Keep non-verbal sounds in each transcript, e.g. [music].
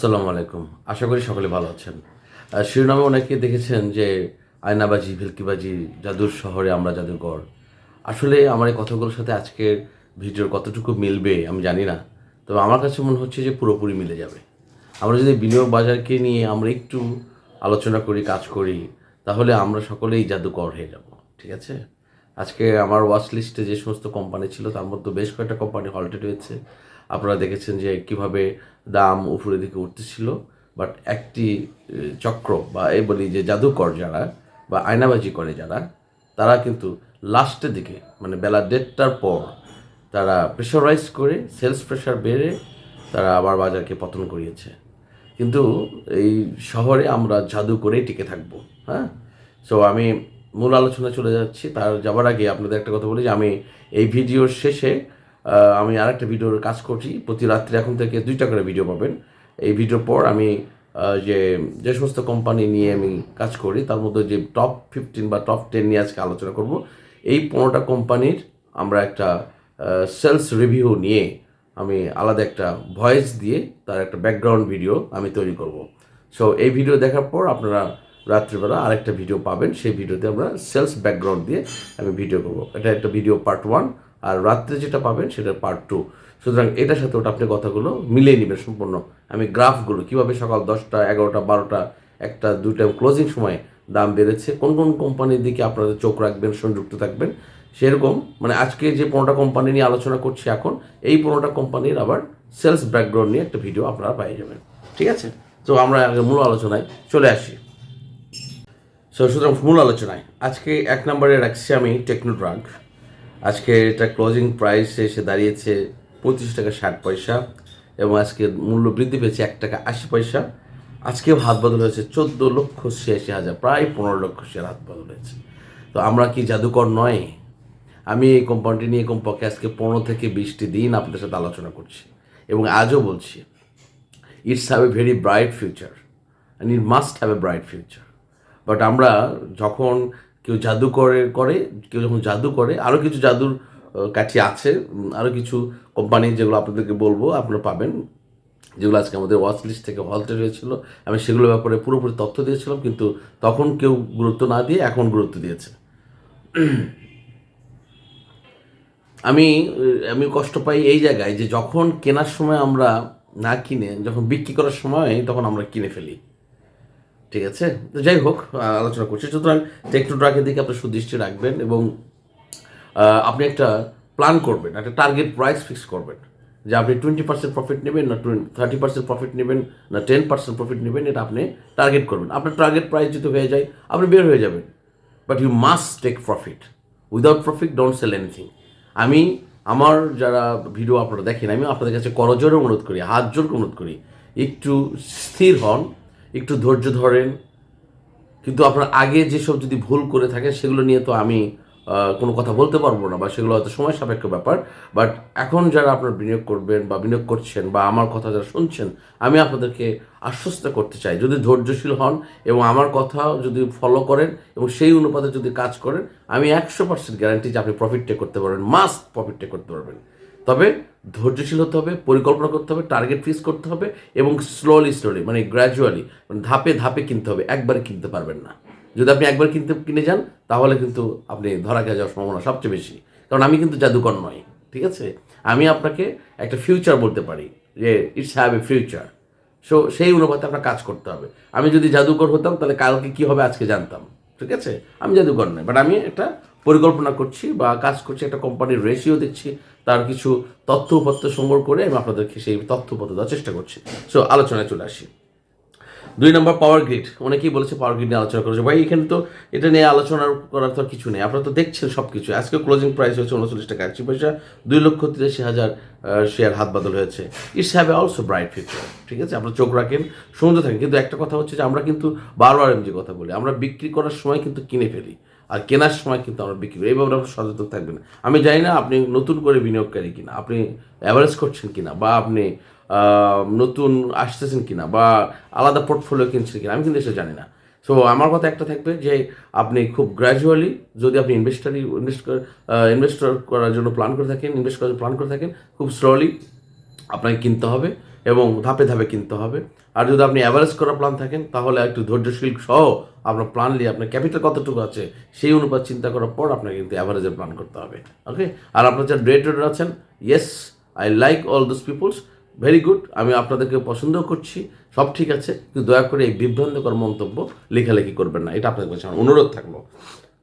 আসসালামু আলাইকুম। আশা করি সকলে ভালো আছেন। শিরোনামে অনেকে দেখেছেন যে আয়নাবাজি ভেলকিবাজি জাদুর শহরে আমরা জাদুঘর আসলে আমার এই কথাগুলোর সাথে আজকের ভিডিওর কতটুকু মিলবে আমি জানি না। তবে আমার কাছে মনে হচ্ছে যে পুরোপুরি মিলে যাবে। আমরা যদি বিনিয়োগ বাজারকে নিয়ে আমরা একটু আলোচনা করি, কাজ করি, তাহলে আমরা সকলেই জাদুকর হয়ে যাব। ঠিক আছে? আজকে আমার ওয়াচ লিস্টে যে সমস্ত কোম্পানি ছিল, তার মধ্যে বেশ কয়েকটা কোম্পানি হল্টেড হয়েছে। আপনারা দেখেছেন যে কীভাবে দাম উপরের দিকে উঠতেছিল বাট একটি চক্র বা এই বলি যে জাদুকর যারা বা আয়নাবাজি করে যারা, তারা কিন্তু লাস্টের দিকে মানে বেলা দেড়টার পর তারা প্রেশারাইজ করে সেলস প্রেশার বেড়ে তারা আবার বাজারকে পতন করিয়েছে। কিন্তু এই শহরে আমরা জাদু করেই টিকে থাকব হ্যাঁ? সো আমি মূল আলোচনা চলে যাচ্ছি, তার যাওয়ার আগে আপনাদের একটা কথা বলি যে আমি এই ভিডিওর শেষে আমি আরেকটা ভিডিওর কাজ করছি। প্রতি রাত্রে এখন থেকে দুইটা করে ভিডিও পাবেন। এই ভিডিওর পর আমি যে যে সমস্ত কোম্পানি নিয়ে আমি কাজ করি, তার মধ্যে যে টপ ফিফটিন বা টপ টেন নিয়ে আজকে আলোচনা করব, এই পনেরোটা কোম্পানির আমরা একটা সেলস রিভিউ নিয়ে আমি আলাদা একটা ভয়েস দিয়ে তার একটা ব্যাকগ্রাউন্ড ভিডিও আমি তৈরি করব। সো এই ভিডিও দেখার পর আপনারা রাত্রিবেলা আরেকটা ভিডিও পাবেন। সেই ভিডিওতে আমরা সেলস ব্যাকগ্রাউন্ড দিয়ে আমি ভিডিও করব। এটা একটা ভিডিও পার্ট ওয়ান আর রাত্রে যেটা পাবেন সেটা পার্ট টু সুতরাং এটার সাথে ওটা আপনি কথাগুলো মিলিয়ে নেবেন সম্পূর্ণ। আমি গ্রাফগুলো কীভাবে সকাল দশটা, এগারোটা, বারোটা, একটা, দুইটা ক্লোজিং সময়ে দাম বেড়েছে, কোন কোন কোম্পানির দিকে আপনারা চোখ রাখবেন, সংযুক্ত থাকবেন, সেরকম মানে আজকে যে পনেরোটা কোম্পানি নিয়ে আলোচনা করছি এখন, এই পনেরোটা কোম্পানির আবার সেলস ব্যাকগ্রাউন্ড নিয়ে একটা ভিডিও আপনারা পেয়ে যাবেন। ঠিক আছে? তো আমরা মূল আলোচনায় চলে আসি। সুতরাং মূল আলোচনায়। আজকে এক নম্বরে রাখছি আমি টেকনোড্রাগ আজকে এটা ক্লোজিং প্রাইস এসে দাঁড়িয়েছে পঁয়ত্রিশ টাকা ষাট পয়সা এবং আজকে মূল্য বৃদ্ধি পেয়েছে এক টাকা আশি পয়সা। আজকেও হাত বদল হয়েছে চোদ্দ লক্ষ ছিয়াশি হাজার, প্রায় পনেরো লক্ষ শেয়ার হাত বদল হয়েছে। তো আমরা কি জাদুকর নয়? আমি এই কোম্পানিটি নিয়ে কমপক্ষে আজকে পনেরো থেকে বিশটি দিন আপনাদের সাথে আলোচনা করছি এবং আজও বলছি, it's have a very bright future and it must have a bright future but আমরা যখন কেউ জাদু করে করে, কেউ যখন জাদু করে আরও কিছু জাদুর কাঠি আছে আরও কিছু কোম্পানি যেগুলো আপনাদেরকে বলব, আপনারা পাবেন, যেগুলো আজকে আমাদের ওয়াচ লিস্ট থেকে হলটেড হয়েছিল আমি সেগুলোর ব্যাপারে পুরোপুরি তথ্য দিয়েছিলাম, কিন্তু তখন কেউ গুরুত্ব না দিয়ে এখন গুরুত্ব দিয়েছে। আমি আমি কষ্ট পাই এই জায়গায় যে যখন কেনার সময় আমরা না কিনে, যখন বিক্রি করার সময় তখন আমরা কিনে ফেলি। ঠিক আছে? যাই হোক আলোচনা করছি। সুতরাং টেকটো ট্রাকের দিকে আপনি সুদৃষ্টি রাখবেন এবং আপনি একটা প্ল্যান করবেন, একটা টার্গেট প্রাইস ফিক্স করবেন, যে আপনি টোয়েন্টি পার্সেন্ট প্রফিট নেবেন না থার্টি পার্সেন্ট প্রফিট নেবেন না টেন পার্সেন্ট প্রফিট নেবেন, এটা আপনি টার্গেট করবেন। আপনার টার্গেট প্রাইস যদি হয়ে যায়, আপনি বের হয়ে যাবেন। But you must take profit without profit don't sell anything আমি, আমার যারা ভিডিও আপনারা দেখেন, আমি আপনাদের কাছে করজোরে অনুরোধ করি, হাত জোর অনুরোধ করি, একটু স্থির হন একটু ধৈর্য ধরেন। কিন্তু আপনার আগে যেসব যদি ভুল করে থাকেন, সেগুলো নিয়ে তো আমি কোনো কথা বলতে পারব না, বা সেগুলো হয়তো সময় সাপেক্ষ ব্যাপার। বাট এখন যারা আপনার বিনিয়োগ করবেন বা বিনিয়োগ করছেন বা আমার কথা যারা শুনছেন, আমি আপনাদেরকে আশ্বস্ত করতে চাই। যদি ধৈর্যশীল হন এবং আমার কথা যদি ফলো করেন এবং সেই অনুপাতে যদি কাজ করেন, আমি একশো পার্সেন্ট গ্যারান্টি যে আপনি প্রফিট টেক করতে পারবেন মাস্ট প্রফিট টেক করতে পারবেন। তবে ধৈর্যশীল হতে হবে, পরিকল্পনা করতে হবে টার্গেট ফিক্স করতে হবে এবং স্লোলি স্লোলি মানে গ্র্যাজুয়ালি মানে ধাপে ধাপে কিনতে হবে, একবারে কিনতে পারবেন না। যদি আপনি একবার কিনতে, কিনে যান, তাহলে কিন্তু আপনি ধরা খেয়ে যাওয়ার সম্ভাবনা সবচেয়ে বেশি। কারণ আমি কিন্তু জাদুকর নয় ঠিক আছে? আমি আপনাকে একটা ফিউচার বলতে পারি, যে it's have a future so সেই অনুপাতে আপনার কাজ করতে হবে। আমি যদি জাদুকর হতাম, তাহলে কালকে কি হবে, আজকে জানতাম, ঠিক আছে? আমি জাদুকর নয় বাট আমি একটা পরিকল্পনা করছি বা কাজ করছি, একটা কোম্পানির রেশিও দিচ্ছি, তার কিছু তথ্য উপাত্ত সংগ্রহ করে আমি আপনাদেরকে সেই তথ্য উপাত্ত দেওয়ার চেষ্টা করছি। সো আলোচনায় চলে আসি। দুই নম্বর পাওয়ার গ্রিড অনেকেই বলেছে পাওয়ার গ্রিড নিয়ে আলোচনা করেছে। ভাই, এখানে তো এটা নিয়ে আলোচনা করার তো কিছু নেই। আপনারা তো দেখছেন সব কিছু আজকে ক্লোজিং প্রাইস হয়েছে উনচল্লিশ টাকা একশো পয়সা। দুই লক্ষ তিরাশি হাজার শেয়ার হাত বদল হয়েছে। It's have also bright future ঠিক আছে? আপনার চোখ রাখেন সুন্দর থাকেন। কিন্তু একটা কথা হচ্ছে যে আমরা কিন্তু বারবার আমি যে কথা বলি। আমরা বিক্রি করার সময় কিন্তু কিনে ফেলি। আর কেনার সময় কিন্তু আমরা বিক্রি করি। এইভাবে আমরা সচেতন থাকবেন। আমি জানি না আপনি নতুন করে বিনিয়োগকারী কিনা, আপনি অ্যাভারেজ করছেন কিনা, বা আপনি নতুন আসতেছেন কিনা, বা আলাদা পোর্টফোলিও কিনছেন কিনা, আমি কিন্তু সেটা জানি না। সো আমার কথা একটা থাকবে যে, আপনি খুব গ্র্যাজুয়ালি যদি আপনি ইনভেস্টারি ইনভেস্ট ইনভেস্টর করার জন্য প্ল্যান করে থাকেন ইনভেস্ট করার প্ল্যান করে থাকেন, খুব স্লোলি আপনাকে কিনতে হবে। এবং ধাপে ধাপে কিনতে হবে। আর যদি আপনি অ্যাভারেজ করা প্ল্যান থাকেন, তাহলে একটু ধৈর্যশীল সহ আপনার প্ল্যান নিয়ে আপনার ক্যাপিটাল কতটুকু আছে, সেই অনুপাত চিন্তা করার পর আপনাকে কিন্তু অ্যাভারেজের প্ল্যান করতে হবে। ওকে আর আপনার যারা ডে ট্রেডার আছেন yes I like all those peoples very good আমি আপনাদেরকে পছন্দও করছি, সব ঠিক আছে, কিন্তু দয়া করে এই বিভ্রান্তকর মন্তব্য লেখালেখি করবেন না, এটা আপনাদের কাছে আমার অনুরোধ থাকল।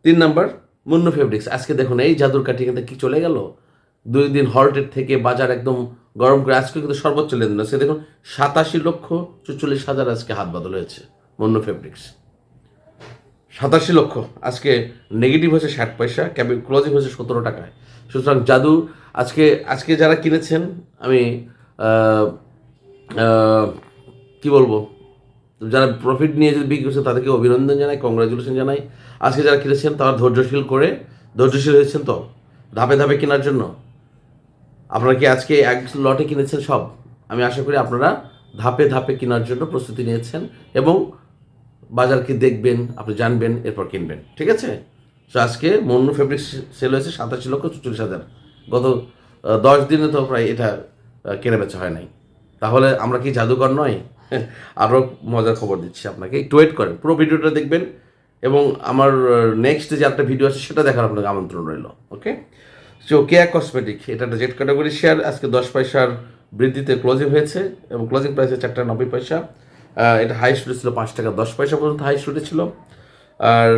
তিন নাম্বার মুন্নু ফেব্রিক্স আজকে দেখুন এই জাদুর কাঠি কিন্তু কি চলে গেল? দুই দিন হল্টের থেকে বাজার একদম গরম করে আজকে কিন্তু সর্বোচ্চ লেনদেন আছে। দেখুন, সাতাশি লক্ষ চুচল্লিশ হাজার আজকে হাত বদল হয়েছে মন্য ফেব্রিক্স সাতাশি লক্ষ, আজকে নেগেটিভ হয়েছে ষাট পয়সা ক্যাবি ক্লোজিং হয়েছে সতেরো টাকায়। সুতরাং জাদু, আজকে আজকে যারা কিনেছেন, আমি কি বলব? যারা প্রফিট নিয়ে যদি বিক্রি করছে তাদেরকে অভিনন্দন জানাই কংগ্রাচুলেশন জানাই। আজকে যারা কিনেছেন, তারা ধৈর্যশীল করে, ধৈর্যশীল হয়েছেন তো? ধাপে ধাপে কেনার জন্য? আপনারা কি আজকে এক লটে কিনেছেন সব? আমি আশা করি আপনারা ধাপে ধাপে কেনার জন্য প্রস্তুতি নিয়েছেন এবং বাজারকে দেখবেন, আপনি জানবেন, এরপর কিনবেন। ঠিক আছে? তো আজকে মন্য ফেব্রিক সেল হয়েছে সাতাশি লক্ষ চুচল্লিশ হাজার। গত দশ দিনে তো প্রায় এটা কেনা বেচা হয় নাই। তাহলে আমরা কি জাদুকর নয়? [laughs] আরও মজার খবর দিচ্ছি আপনাকে। একটু ওয়েট করেন, পুরো ভিডিওটা দেখবেন এবং আমার নেক্সট যে একটা ভিডিও আছে সেটা দেখার আপনাকে আমন্ত্রণ রইল ওকে কেয়া কসমেটিক এটা একটা জেট ক্যাটাগরি শেয়ার আজকে দশ পয়সার বৃদ্ধিতে ক্লোজিং হয়েছে এবং ক্লোজিং প্রাইসে চার টাকা নব্বই পয়সা। এটা হাই স্টুডে ছিল পাঁচ টাকা, দশ পয়সা পর্যন্ত হাই স্টুডে ছিল। আর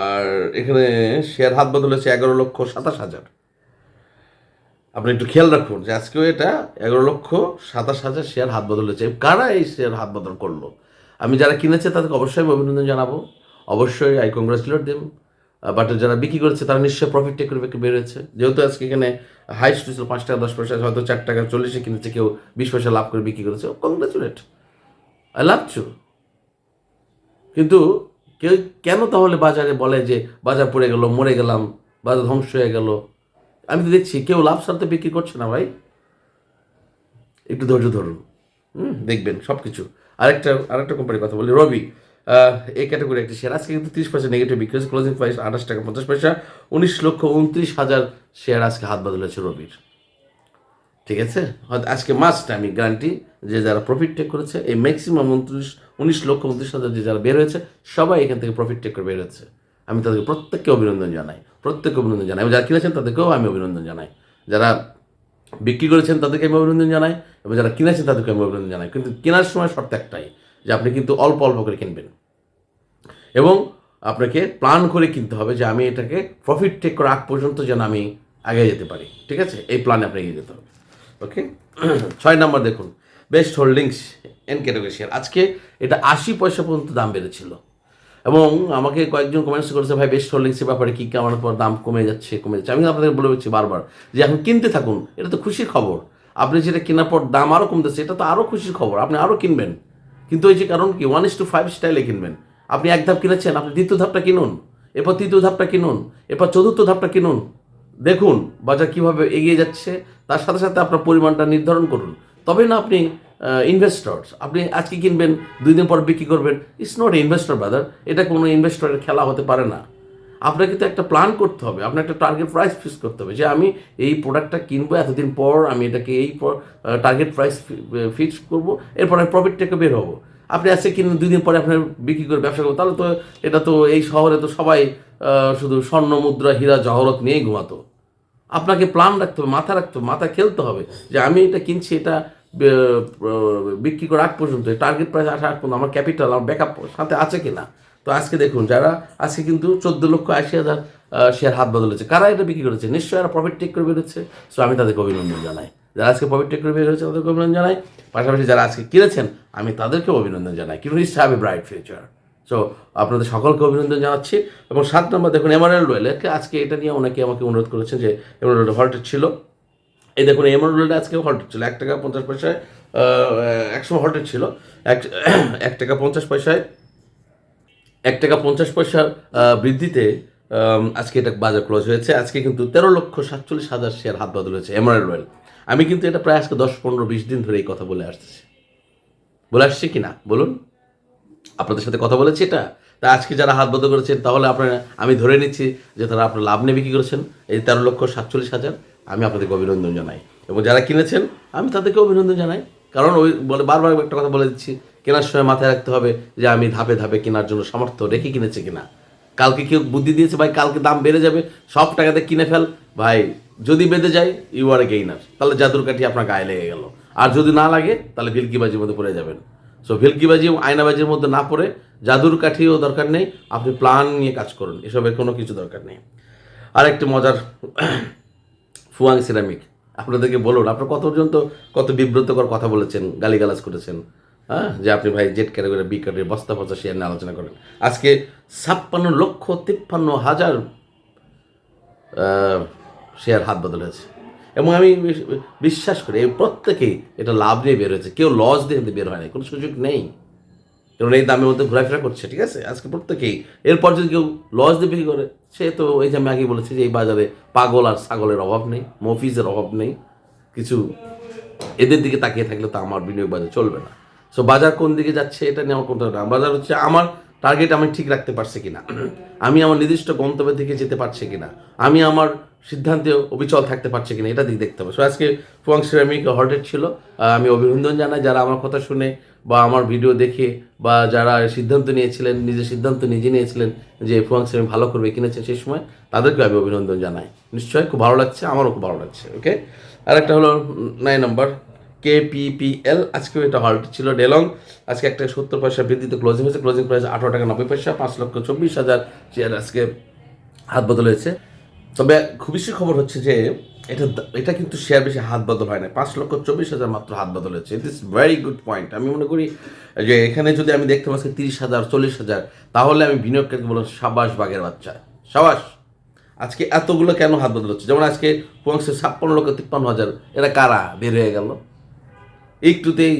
আর এখানে শেয়ার হাত বদল হয়েছে এগারো লক্ষ সাতাশ হাজার। আপনি একটু খেয়াল রাখুন যে আজকেও এটা এগারো লক্ষ সাতাশ হাজার শেয়ার হাত বদল হয়েছে। কারা এই শেয়ার হাত বদল করল? আমি যারা কিনেছে তাদেরকে অবশ্যই অভিনন্দন জানাব। অবশ্যই আই কংগ্রাচুলেট দেম বাট যারা বিক্রি করেছে, তারা নিশ্চয়ই প্রফিট টেক করে বেরোয়েছে যেহেতু আজকে এখানে হাই ছিল পাঁচ টাকা, দশ পয়সা, হয়তো চার টাকা, চল্লিশে কিনেছে, কেউ বিশ পয়সা লাভ করে বিক্রি করেছে। কংগ্রাচুলেট আই লাভ চু কিন্তু কেউ কেন তাহলে বাজারে বলে যে, বাজার পড়ে গেল, মরে গেলাম, বাজার ধ্বংস হয়ে গেল আমি তো দেখছি, কেউ লাভ সাথে বিক্রি করছে না ভাই। একটু ধৈর্য ধরুন। হুম, দেখবেন সব কিছু আরেকটা আরেকটা কোম্পানির কথা বলি। রবি। এই ক্যাটাগরি একটি শেয়ার আজকে কিন্তু তিরিশ পয়সা নেগেটিভ বিক্রি ক্লোজিং প্রাইস আঠাশ টাকা পঞ্চাশ পয়সা, উনিশ লক্ষ উনত্রিশ হাজার শেয়ার আজকে হাত বদল হয়েছে রবির। ঠিক আছে? হয়তো আজকে মাস্ট আমি গ্যারান্টি যে যারা প্রফিট টেক করেছে, এই ম্যাক্সিমাম উনত্রিশ, উনিশ লক্ষ উনত্রিশ হাজার যে যারা বের হয়েছে, সবাই এখান থেকে প্রফিট টেক করে বের হয়েছে। আমি তাদেরকে প্রত্যেককে অভিনন্দন জানাই, প্রত্যেককে অভিনন্দন জানাই। যারা কিনেছেন, তাদেরকেও আমি অভিনন্দন জানাই। যারা বিক্রি করেছেন, তাদেরকে আমি অভিনন্দন জানাই। এবং যারা কিনেছেন তাদেরকে আমি অভিনন্দন জানাই। কিন্তু কেনার সময় শর্ত একটাই যে আপনি কিন্তু অল্প অল্প করে কিনবেন। এবং আপনাকে প্ল্যান করে কিনতে হবে যে আমি এটাকে প্রফিট টেক করা আগ পর্যন্ত যেন আমি আগে যেতে পারি। ঠিক আছে? এই প্ল্যানে আপনাকে এগিয়ে যেতে হবে। ওকে [clears throat] ছয় নম্বর দেখুন। Best holdings N category share আজকে এটা আশি পয়সা পর্যন্ত দাম বেড়েছিল। এবং আমাকে কয়েকজন কমেন্টস করেছে, ভাই বেস্ট হোল্ডিংসের ব্যাপারে কী কেমন পর দাম কমে যাচ্ছে? কমে যাচ্ছে। আমি আপনাদের বলে দিচ্ছি বারবার যে এখন কিনতে থাকুন। এটা তো খুশির খবর। আপনি যেটা কেনার পর দাম আরও কমতেছে, এটা তো আরও খুশির খবর। আপনি আরও কিনবেন। কিন্তু ওই যে কারণ কি? ওয়ান ইস টু ফাইভ স্টাইলে কিনবেন। আপনি এক ধাপ কিনেছেন, আপনি দ্বিতীয় ধাপটা কিনুন, এরপর তৃতীয় ধাপটা কিনুন, এরপর চতুর্থ ধাপটা কিনুন। দেখুন, বাজার কীভাবে এগিয়ে যাচ্ছে, তার সাথে সাথে আপনার পরিমাণটা নির্ধারণ করুন। তবে না আপনি ইনভেস্টর্স আপনি আজকে কিনবেন, দুই দিন পর বিক্রি করবেন ইটস নট ইনভেস্টর ব্রাদার এটা কোনো ইনভেস্টরের খেলা হতে পারে না। আপনাকে তো একটা প্ল্যান করতে হবে। আপনার একটা টার্গেট প্রাইস ফিক্স করতে হবে যে আমি এই প্রোডাক্টটা কিনবো, এতদিন পর আমি এটাকে এই টার্গেট প্রাইস ফিক্স করব, এরপর আমি প্রফিট থেকে বের হব। আপনি আজকে কিনুন, দুই দিন পরে আপনার বিক্রি করে ব্যবসা করব, তাহলে তো এটা তো এই শহরে তো সবাই শুধু স্বর্ণ, মুদ্রা, হীরা, জহরত নিয়েই ঘুমাতো। আপনাকে প্ল্যান রাখতে হবে, মাথা রাখতে হবে, মাথা খেলতে হবে যে আমি এটা কিনছি, এটা বিক্রি করার আগ পর্যন্ত টার্গেট প্রাইস আসা আগ পর্যন্ত, আমার ক্যাপিটাল আমার ব্যাকআপ সাথে আছে কি না তো আজকে দেখুন, যারা আজকে কিন্তু চোদ্দ লক্ষ আশি হাজার শেয়ার হাত বদলেছে। কারা এটা বিক্রি করেছে? নিশ্চয়ই এরা প্রফিট টেক করে বেরোচ্ছে। সো আমি তাদেরকে অভিনন্দন জানাই। যারা আজকে প্রফিট টেক করে বেরোচ্ছে তাদেরকে অভিনন্দন জানাই। পাশাপাশি যারা আজকে কিনেছেন, আমি তাদেরকেও অভিনন্দন জানাই। কিন্তু নিশ্চয় have a bright future so আপনাদের সকলকে অভিনন্দন জানাচ্ছি। এবং সাত নম্বর, দেখুন এমারেল রয়েল আজকে এটা নিয়ে অনেকে আমাকে অনুরোধ করেছেন যে এমারেল হল্টেড ছিল। এই দেখুন এমারেলটা আজকে হল্টেড ছিল। এক টাকা পঞ্চাশ পয়সায় একসময় হল্টেড ছিল। এক এক টাকা পঞ্চাশ পয়সায় এক টাকা পঞ্চাশ পয়সার বৃদ্ধিতে আজকে এটা বাজার ক্লোজ হয়েছে। আজকে কিন্তু তেরো লক্ষ সাতচল্লিশ হাজার শেয়ার হাত বদল হয়েছে এমারেল রয়েল আমি কিন্তু এটা প্রায় আজকে দশ, পনেরো, বিশ দিন ধরে এই কথা বলে আসতেছি। বলে আসছি কি না বলুন। আপনাদের সাথে কথা বলেছি এটা। তা আজকে যারা হাত বদল করেছেন, তাহলে আপনারা, আমি ধরে নিচ্ছি যে তারা আপনার লাভ নিয়ে বিক্রি করেছেন। এই তেরো লক্ষ সাতচল্লিশ হাজার, আমি আপনাদেরকে অভিনন্দন জানাই। এবং যারা কিনেছেন, আমি তাদেরকে অভিনন্দন জানাই। কারণ ওই বলে বারবার একটা কথা বলে দিচ্ছি কেনার সময় মাথায় রাখতে হবে যে আমি ধাপে ধাপে কেনার জন্য সামর্থ্য রেখে কিনেছে কিনা। কালকে কেউ বুদ্ধি দিয়েছে, ভাই, কালকে দাম বেড়ে যাবে, সব টাকাতে কিনে ফেল। ভাই, যদি বেঁধে যায় ইউ আর গেইনার তাহলে জাদুর কাঠি আপনার গায়ে লেগে গেল। আর যদি না লাগে, তাহলে ভিলকিবাজির মধ্যে পড়ে যাবেন। সো ভিলকিবাজি এবং আয়নাবাজির মধ্যে না পড়ে জাদুর কাঠিও দরকার নেই, আপনি প্ল্যান নিয়ে কাজ করুন, এসবের কোনো কিছু দরকার নেই। আর একটি মজার ফুয়াং সিরামিক। আপনাদেরকে বলুন, আপনার কত পর্যন্ত কত বিব্রতকর কথা বলেছেন, গালিগালাজ করেছেন। হ্যাঁ? যে আপনি ভাই জেট ক্যাটাগরি বি ক্যাটাগরি বস্তা পচা শেয়ার নিয়ে আলোচনা করেন। আজকে ছাপ্পান্ন লক্ষ তিপ্পান্ন হাজার শেয়ার হাত বদল হয়েছে। এবং আমি বিশ্বাস করি, এই প্রত্যেকেই এটা লাভ নিয়ে বের হয়েছে। কেউ লস দিয়ে বের হয় না কোনো সুযোগ নেই। কারণ এই দামের মধ্যে ঘোরাফেরা করছে, ঠিক আছে? আজকে প্রত্যেকেই। এরপর যদি কেউ লস দিয়ে বিক্রি করে, সে তো ওই যে আমি আগে বলেছি যে এই বাজারে পাগল আর ছাগলের অভাব নেই, মফিজের অভাব নেই। কিছু এদের দিকে তাকিয়ে থাকলে তো আমার বিনিয়োগ বাজার চলবে না। সো বাজার কোন দিকে যাচ্ছে এটা নিয়ে আমার কোনটা না বাজার হচ্ছে আমার টার্গেট আমি ঠিক রাখতে পারছি কিনা। আমি আমার নির্দিষ্ট গন্তব্যের দিকে যেতে পারছি কিনা। আমি আমার সিদ্ধান্তে অবিচল থাকতে পারছি কিনা, এটা দিক দেখতে হবে। সো আজকে ফুয়াং সিরামিক হল্টেড ছিল। আমি অভিনন্দন জানাই। যারা আমার কথা শুনে বা আমার ভিডিও দেখে বা যারা সিদ্ধান্ত নিয়েছিলেন, নিজের সিদ্ধান্ত নিজে নিয়েছিলেন যে ফুয়াং সিরামিক ভালো করবে কিনেছেন সেই সময় তাদেরকে আমি অভিনন্দন জানাই। নিশ্চয়ই খুব ভালো লাগছে, আমারও খুব ভালো লাগছে ওকে আর একটা হলো নয় নম্বর কেপিপিএল আজকেও এটা হল্ট ছিল ডেলং আজকে একটা সত্তর পয়সা বৃদ্ধিতে ক্লোজিং হয়েছে। ক্লোজিং প্রাইস আঠারো টাকা নব্বই পয়সা, পাঁচ লক্ষ চব্বিশ হাজার শেয়ার আজকে হাত বদল হয়েছে। তবে খুবই খবর হচ্ছে যে এটা এটা কিন্তু শেয়ার বেশি হাত বদল হয় না পাঁচ লক্ষ চব্বিশ হাজার মাত্র হাত বদল হয়েছে। ইস ভেরি গুড পয়েন্ট আমি মনে করি যে এখানে যদি আমি দেখতাম আজকে তিরিশ হাজার, চল্লিশ হাজার, তাহলে আমি বিনিয়োগকারীকে বলব সাবাস বাঘের বাচ্চা। সাবাস! আজকে এতগুলো কেন হাত বদল হচ্ছে? যেমন আজকে পৌঁছে ছাপ্পান্ন লক্ষ তিপ্পান্ন হাজার, এরা কারা? বের হয়ে গেল। একটুতেই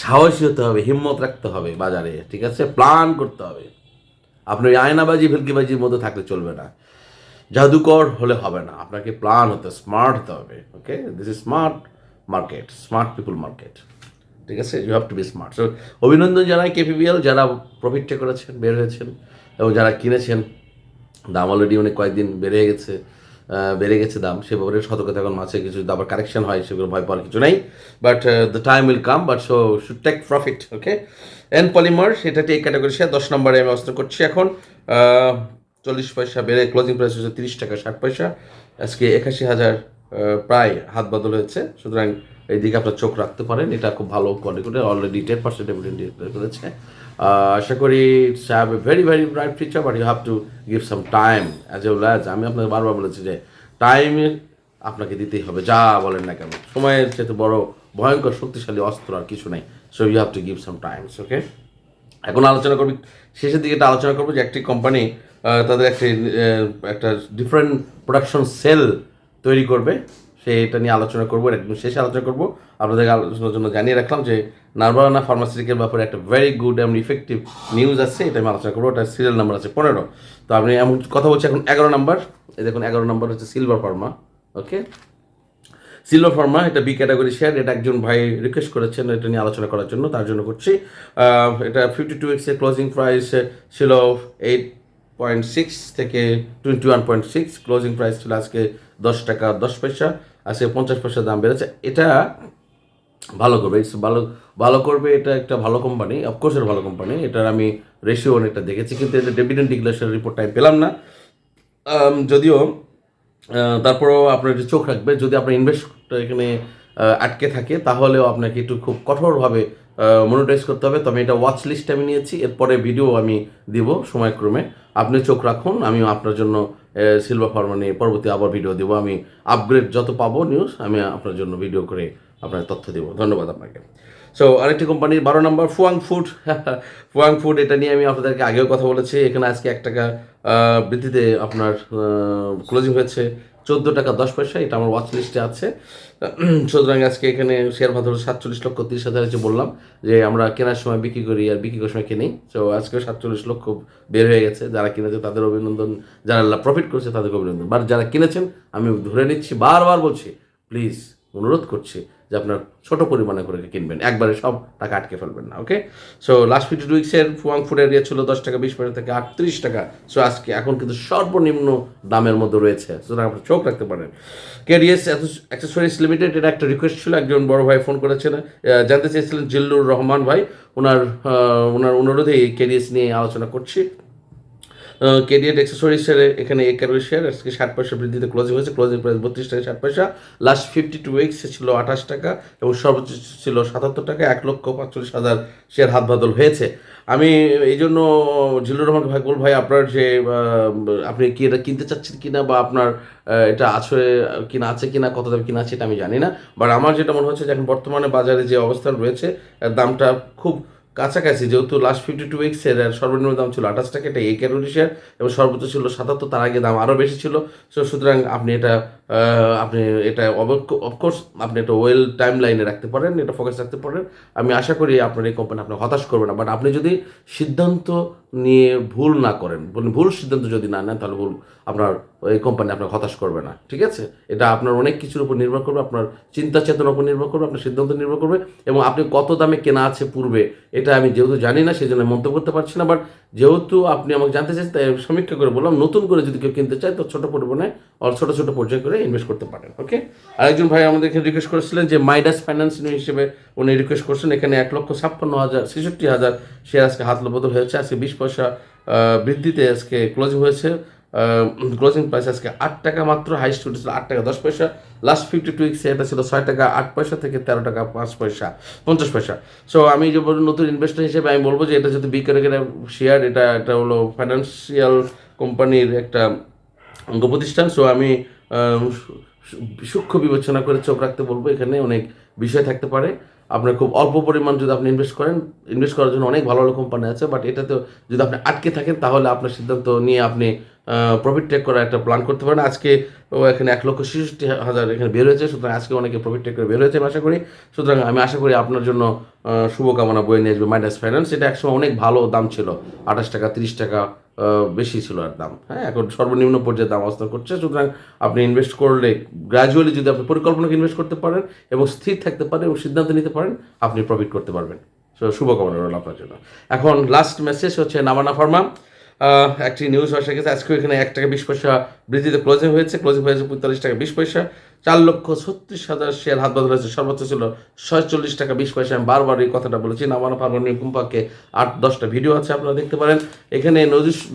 সাহসী হতে হবে, হিম্মত রাখতে হবে বাজারে, ঠিক আছে? প্ল্যান করতে হবে। আপনি ওই আয়নাবাজি ভেলকিবাজির মধ্যে থাকলে চলবে না। জাদুকর হলে হবে না। আপনাকে প্ল্যান হতে স্মার্ট হতে হবে okay this is smart market smart people market ঠিক আছে? You have to be smart so অভিনন্দন জানাই কেপিবিএল যারা প্রফিটটা করেছেন, বের হয়েছেন, এবং যারা কিনেছেন, দাম অলরেডি অনেক কয়েকদিন বেড়ে গেছে। বেড়ে গেছে দাম, সে ব্যাপারে সতর্কতা এখন মাঝে কিছু আবার কারেকশন হয়, সেগুলো ভয় পাওয়ার কিছু নেই। But the time will come but so should take profit okay N polymer সেটা টেক ক্যাটাগরি শেয়ার দশ নম্বরে আমি অবস্থান করছি এখন। চল্লিশ পয়সা বেড়ে ক্লোজিং প্রাইস হচ্ছে তিরিশ টাকা ষাট পয়সা। আজকে একাশি হাজার প্রায় হাত বদল হয়েছে। সুতরাং এই দিকে আপনার চোখ রাখতে পারেন, এটা খুব ভালো কোয়ালিটি অলরেডি টেন পার্সেন্ট করেছে। আশা করি have a very very bright future but you have to give some time as a as আমি আপনাকে বারবার বলেছি যে টাইমের আপনাকে দিতেই হবে। যা বলেন না কেন। সময়ের চেয়ে বড় ভয়ঙ্কর, শক্তিশালী অস্ত্র আর কিছু নাই। So you have to give some times okay এখন আলোচনা করবি। শেষের দিকে আলোচনা করব যে, একটি কোম্পানি তাদের একটি একটা ডিফারেন্ট প্রোডাকশন সেল তৈরি করবে। সেটা নিয়ে আলোচনা করব। একদম শেষে আলোচনা করব। আপনাদের আলোচনার জন্য জানিয়ে রাখলাম যে নার্ভানা ফার্মাসিউটিক্যাল ব্যাপারে একটা ভেরি গুড এবং ইফেক্টিভ নিউজ আছে, এটা আমি আলোচনা করব। ওটা সিরিয়াল নাম্বার আছে পনেরো। তো আপনি এমন কথা বলছি এখন এগারো নাম্বার এই দেখুন, এগারো নাম্বার হচ্ছে silver pharma okay silver pharma এটা বি ক্যাটাগরি শেয়ার এটা একজন ভাই রিকোয়েস্ট করেছেন, এটা নিয়ে আলোচনা করার জন্য, তার জন্য করছি। এটা ফিফটি টু এক্সের ক্লোজিং প্রাইস ছিল এইট পয়েন্ট সিক্স থেকে twenty one point six closing price ছিল আজকে দশ টাকা দশ পয়সা, আজকে পঞ্চাশ পয়সা দাম বেড়েছে। এটা ভালো করবে ভালো ভালো করবে এটা একটা ভালো কোম্পানি অফকোর্স এটা ভালো কোম্পানি এটার আমি রেশিও অনেকটা দেখেছি, কিন্তু এটা ডেভিডেন্ট ডিক্লারেশন রিপোর্ট আমি পেলাম না। যদিও তারপরও তারপরেও আপনার একটু চোখ রাখবে, যদি আপনার ইনভেস্ট এখানে আটকে থাকে, তাহলেও আপনাকে একটু খুব কঠোরভাবে মনিটাইজ করতে হবে। তবে এটা ওয়াচ লিস্ট আমি নিয়েছি। এরপরে ভিডিও আমি দিব সময়ক্রমে। আপনি চোখ রাখুন আমি আপনার জন্য সিলভার ফার্মা নিয়ে পরবর্তী আবার ভিডিও দেবো। আমি আপগ্রেড যত পাবো নিউজ আমি আপনার জন্য ভিডিও করে আপনার তথ্য দেবো। ধন্যবাদ আপনাকে। সো আরেকটি কোম্পানির বারো নম্বর ফুয়াং ফুড ফুয়াং ফুড এটা নিয়ে আমি আপনাদেরকে আগেও কথা বলেছি। এখানে আজকে এক টাকা বৃদ্ধিতে আপনার ক্লোজিং হয়েছে। চোদ্দ টাকা দশ পয়সা, এটা আমার ওয়াচ লিস্টে আছে। সুতরাং আজকে এখানে শেয়ার বাজার সাতচল্লিশ লক্ষ তিরিশ হাজার যে বললাম যে আমরা কেনার সময় বিক্রি করি আর বিক্রি করার সময় কিনি। তো আজকে সাতচল্লিশ লক্ষ বের হয়ে গেছে। যারা কিনেছে তাদের অভিনন্দন, যারা প্রফিট করেছে তাদেরকে অভিনন্দন। বাট যারা কিনেছেন, আমি ধরে নিচ্ছি, বারবার বলছি প্লিজ অনুরোধ করছি যে আপনার ছোট পরিমাণে করে কিনবেন। একবারে সব টাকা আটকে ফেলবেন না ওকে সো লাস্ট ফিফটি উইক্সের ফুয়াং ফুডের ইয়ে ছিল দশ টাকা, বিশ পয়সা থেকে আটত্রিশ টাকা। সো আজকে এখন কিন্তু সর্বনিম্ন দামের মধ্যে রয়েছে। সুতরাং আপনি চোখ রাখতে পারেন। কেডিএস অ্যাক্সেসরিজ লিমিটেড এটা একটা রিকোয়েস্ট ছিল, একজন বড় ভাই ফোন করেছেন। জানতে চেয়েছিলেন জিল্লুর রহমান ভাই। ওনার ওনার অনুরোধে কেডিএস নিয়ে আলোচনা করছি। কেডিএট অ্যাক্সেসরিজের এখানে এক শেয়ার আজকে ষাট পয়সা বৃদ্ধিতে ক্লোজিং হয়েছে। ক্লোজিং প্রাইস বত্রিশ টাকা, ষাট পয়সা। লাস্ট ফিফটি টু উইক্স ছিল আঠাশ টাকা এবং সর্বোচ্চ ছিল সাতাত্তর টাকা, এক লক্ষ পাঁচচল্লিশ হাজার শেয়ার হাত বদল হয়েছে। আমি এই জন্য জিল্লুর রহমান ভাই ভাই, আপনার যে আপনি কি এটা কিনতে চাচ্ছেন কিনা বা আপনার এটা আসলে কিনা আছে কিনা, কত দাম কিনা আছে এটা আমি জানি না। বাট আমার যেটা মনে হচ্ছে যে এখন বর্তমানে বাজারে যে অবস্থান রয়েছে দামটা খুব কাছাকাছি যেহেতু লাস্ট ফিফটি টু উইক্সের সর্বনিম্ন দাম ছিল আঠাশ টাকা, এটা এ ক্যালোরি শেয়ার এবং সর্বোচ্চ ছিল সাতাত্তর, তার আগে দাম আরও বেশি ছিল। সো সুতরাং আপনি এটা আপনি এটা অফকোর্স আপনি এটা ওয়েল টাইম লাইনে রাখতে পারেন, এটা ফোকাস রাখতে পারেন। আমি আশা করি আপনার এই কোম্পানি আপনার হতাশ করবে না বাট আপনি যদি সিদ্ধান্ত নিয়ে ভুল না করেন, ভুল সিদ্ধান্ত যদি না নেন, তাহলে ভুল আপনার এই কোম্পানি আপনাকে হতাশ করবে না, ঠিক আছে? এটা আপনার অনেক কিছুর উপর নির্ভর করবে, আপনার চিন্তা চেতনার উপর নির্ভর করবে, আপনার সিদ্ধান্ত নির্ভর করবে, এবং আপনি কত দামে কেনা আছে পূর্বে, এটা আমি যেহেতু জানি না সেই জন্য মন্তব্য করতে পারছি না বাট যেহেতু আপনি আমাকে জানতে চাইছেন, তাই সমীক্ষা করে বললাম, নতুন করে যদি কেউ কিনতে চায়, তো ছোটো পরিমাণে আর ছোটো ছোটো পর্যায়ে করে ইনভেস্ট করতে পারেন ওকে আরেকজন ভাই আমাদেরকে রিকোয়েস্ট করেছিলেন যে মাইডাস ফাইন্যান্স হিসেবে উনি রিকোয়েস্ট করছেন, এখানে এক লক্ষ ছাপ্পান্ন হাজার, ছেষট্টি হাজার শেয়ার আজকে হাত বদল হয়েছে, আজকে বিশ পয়সা বৃদ্ধিতে আজকে ক্লোজ হয়েছে। ক্লোজিং প্রাইস আজকে আট টাকা মাত্র হাইস্ট উঠেছিল আট টাকা দশ পয়সা। লাস্ট ফিফটি টু উইক্সে এটা ছিল ছয় টাকা আট পয়সা থেকে তেরো টাকা পাঁচ পয়সা, পঞ্চাশ পয়সা। সো আমি যে নতুন ইনভেস্টার হিসেবে আমি বলব যে এটা যদি বিকারে শেয়ার এটা এটা হলো ফাইন্যান্সিয়াল কোম্পানির একটা অঙ্গ প্রতিষ্ঠান। সো আমি সূক্ষ্ম বিবেচনা করে চোখ রাখতে বলব, এখানে অনেক বিষয় থাকতে পারে। আপনার খুব অল্প পরিমাণ যদি আপনি ইনভেস্ট করেন ইনভেস্ট করার জন্য অনেক ভালো ভালো কোম্পানি আছে বাট এটাতে যদি আপনি আটকে থাকেন, তাহলে আপনার সিদ্ধান্ত নিয়ে আপনি প্রফিট টেক করার একটা প্ল্যান করতে পারেন। আজকে এখানে এক লক্ষ ছেষট্টি হাজার এখানে বের হয়েছে, সুতরাং আজকে অনেকে প্রফিট টেক করে বের হয়েছে, আমি আশা করি। সুতরাং আমি আশা করি আপনার জন্য শুভকামনা বয়ে নিয়ে আসবে মাইনাস ফাইন্যান্স এটা একসময় অনেক ভালো দাম ছিল, আঠাশ টাকা, তিরিশ টাকা বেশি ছিল আর দাম। হ্যাঁ এখন সর্বনিম্ন পর্যায়ে দাম অবস্থান করছে। সুতরাং আপনি ইনভেস্ট করলে গ্র্যাজুয়ালি যদি আপনি পরিকল্পনাকে ইনভেস্ট করতে পারেন এবং স্থির থাকতে পারেন এবং সিদ্ধান্ত নিতে পারেন, আপনি প্রফিট করতে পারবেন। শুভকামনা রইল আপনার জন্য। এখন লাস্ট মেসেজ হচ্ছে নামানা ফার্মা। একটি নিউজ আসে গেছে আজকে এখানে এক টাকা বিশ পয়সা বৃদ্ধিতে ক্লোজিং হয়েছে ক্লোজিং হয়েছে পঁয়তাল্লিশ টাকা বিশ পয়সা। চার লক্ষ ছত্রিশ হাজার শেয়ার হাত বদল হয়েছে সর্বোচ্চ ছিল ছয়চল্লিশ টাকা বিশ পয়সা। আমি বারবার এই কথাটা বলেছি, নামানা ফার্মা নিয়ে কমপক্ষে আট, দশটা ভিডিও আছে, আপনারা দেখতে পারেন। এখানে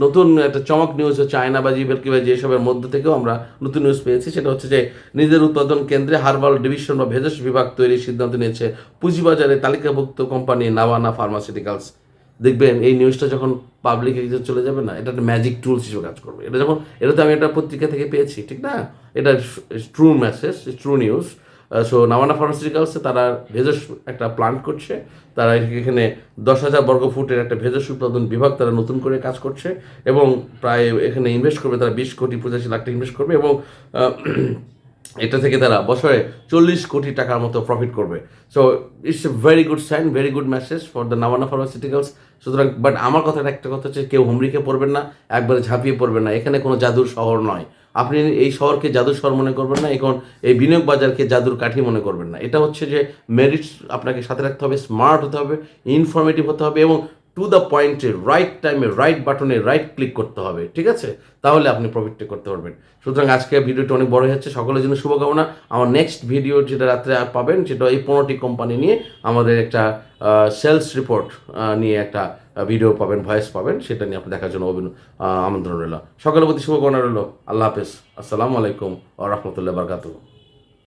নতুন একটা চমক নিউজ হচ্ছে, আয়নাবাজি, বেলকিবাজি, এসবের মধ্যে থেকেও আমরা নতুন নিউজ পেয়েছি। সেটা হচ্ছে যে, নিজের উৎপাদন কেন্দ্রে হার্বাল ডিভিশন বা ভেষজ বিভাগ তৈরির সিদ্ধান্ত নিয়েছে পুঁজিবাজারে তালিকাভুক্ত কোম্পানি নাভানা ফার্মাসিউটিক্যালস। দেখবেন এই নিউজটা যখন পাবলিকে চলে যাবে না, এটা একটা ম্যাজিক টুলস হিসেবে কাজ করবে। এটা যখন এটা তো আমি একটা পত্রিকা থেকে পেয়েছি, ঠিক না? এটা true message true news so নামানা ফার্মাসিউটিক্যালসে তারা ভেষজ একটা প্লান্ট করছে। তারা এখানে দশ হাজার বর্গ ফুটের একটা ভেষজ উৎপাদন বিভাগ তারা নতুন করে কাজ করছে এবং প্রায় এখানে ইনভেস্ট করবে, তারা বিশ কোটি পঁচাশি লাখ টাকা ইনভেস্ট করবে এবং এটা থেকে তারা বছরে চল্লিশ কোটি টাকার মতো প্রফিট করবে। So it's a very good sign very good message for the নামানা pharmaceuticals সুতরাং বাট আমার কথাটা একটা কথা হচ্ছে, কেউ হুমরিকে পড়বেন না, একবারে ঝাঁপিয়ে পড়বেন না। এখানে কোনো জাদুর শহর নয়। আপনি এই শহরকে জাদুর শহর মনে করবেন না, এখন এই বিনিয়োগ বাজারকে জাদুর কাঠি মনে করবেন না। এটা হচ্ছে যে মেরিটস আপনাকে সাথে রাখতে হবে স্মার্ট হতে হবে ইনফরমেটিভ হতে হবে এবং টু দ্য পয়েন্টে রাইট টাইমে রাইট বাটনে রাইট ক্লিক করতে হবে, ঠিক আছে? তাহলে আপনি প্রফিটটা করতে পারবেন। সুতরাং আজকে ভিডিওটি অনেক বড় হয়ে যাচ্ছে। সকলের জন্য শুভকামনা। আমার নেক্সট ভিডিও যেটা রাত্রে পাবেন, সেটা এই পনেরোটি কোম্পানি নিয়ে আমাদের একটা সেলস রিপোর্ট নিয়ে একটা ভিডিও পাবেন ভয়েস পাবেন। সেটা নিয়ে আপনি দেখার জন্য অভিন আমন্ত্রণ রইল। সকলের প্রতি শুভকামনা রইল। আল্লাহ হাফেজ। আসসালামু আলাইকুম ও রহমতুল্লাহ বারকাতু